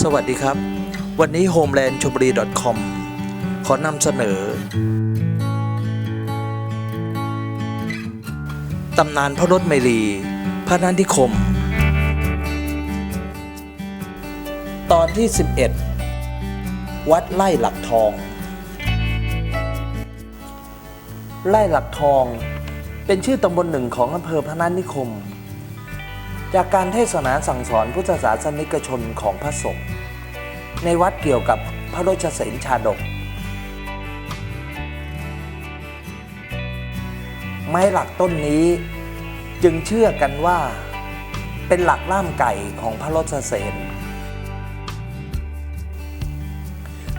สวัสดีครับ วันนี้ homeland c h o b r i com ขอนำเสนอตำนานพระรถเมรีพระนันทิคม ตอนที่ 11 วัดไล่หลักทอง ไล่หลักทองเป็นชื่อตำบลหนึ่งของอำเภอพระนัสนิคม จากการเทศนาสั่งสอนพุทธศาสนิกชนของพระสงฆ์ในวัดเกี่ยวกับพระโรชเสนชาดก ไม้หลักต้นนี้จึงเชื่อกันว่าเป็นหลักล่ามไก่ของพระโรชเสน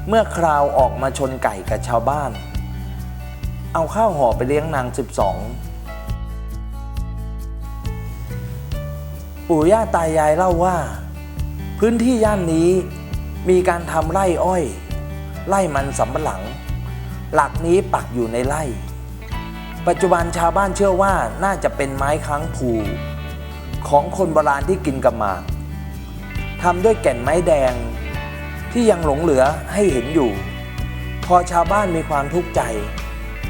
เมื่อคราวออกมาชนไก่กับชาวบ้าน เอาข้าวห่อไปเลี้ยงนาง 12 ปู่ย่าตายายเล่าว่า พื้นที่ย่านนี้มีการทำไร่อ้อย ไร่มันสำปะหลัง หลักนี้ปักอยู่ในไร่ ปัจจุบันชาวบ้านเชื่อว่าน่าจะเป็นไม้ค้างภูของคนโบราณที่กินกับหมากทำด้วยแก่นไม้แดงที่ยังหลงเหลือให้เห็นอยู่ พอชาวบ้านมีความทุกข์ใจ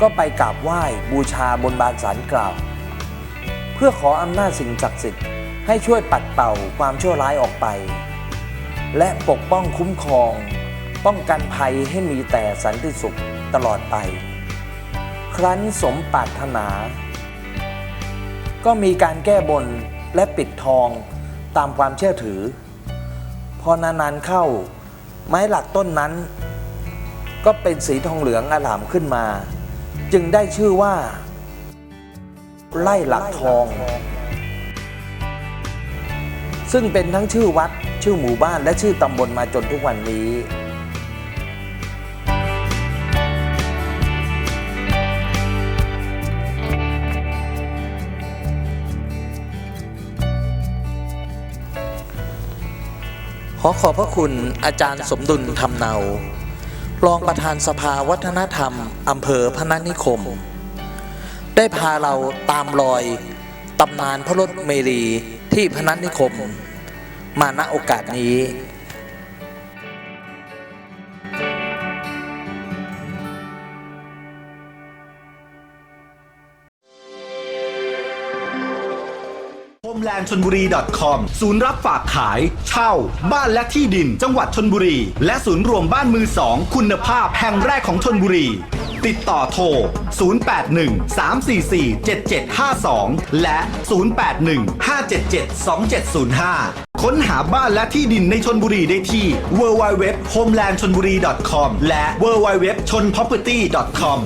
ก็ไปกราบไหว้บูชาบนบานสารกล่าว เพื่อขออำนาจสิ่งศักดิ์สิทธิ์ ให้ช่วยปัดเป่าความชั่วร้ายออกไป และปกป้องคุ้มครอง ป้องกันภัยให้มีแต่สันติสุขตลอดไป ครั้นสมปรารถนา ก็มีการแก้บนและปิดทองตามความเชื่อถือ พอนานๆเข้า ไม้หลักต้นนั้น ก็เป็นสีทองเหลืองอลามขึ้นมา จึงได้ชื่อว่า ไล่หลักทอง ซึ่งเป็นทั้งชื่อวัด ชื่อหมู่บ้าน และชื่อตำบลมาจนทุกวันนี้ ขอขอบพระคุณอาจารย์สมดุลทำเนา รองประธานสภาวัฒนธรรมอำเภอพนัสนิคม ได้พาเราตามรอยตำนานพระรถเมรี ที่พนัสนิคม มาณโอกาสนี้ homeland ชนบุรี .com ศูนย์รับฝากขาย เช่า บ้านและที่ดิน จังหวัดชนบุรี และศูนย์รวมบ้านมือสอง คุณภาพแห่งแรกของชนบุรี ติดต่อโทร 081-344-7752 และ 081-577-2705 ค้นหาบ้านและที่ดินในชนบุรีได้ที่ www homelandchonburi com และ www chonproperty com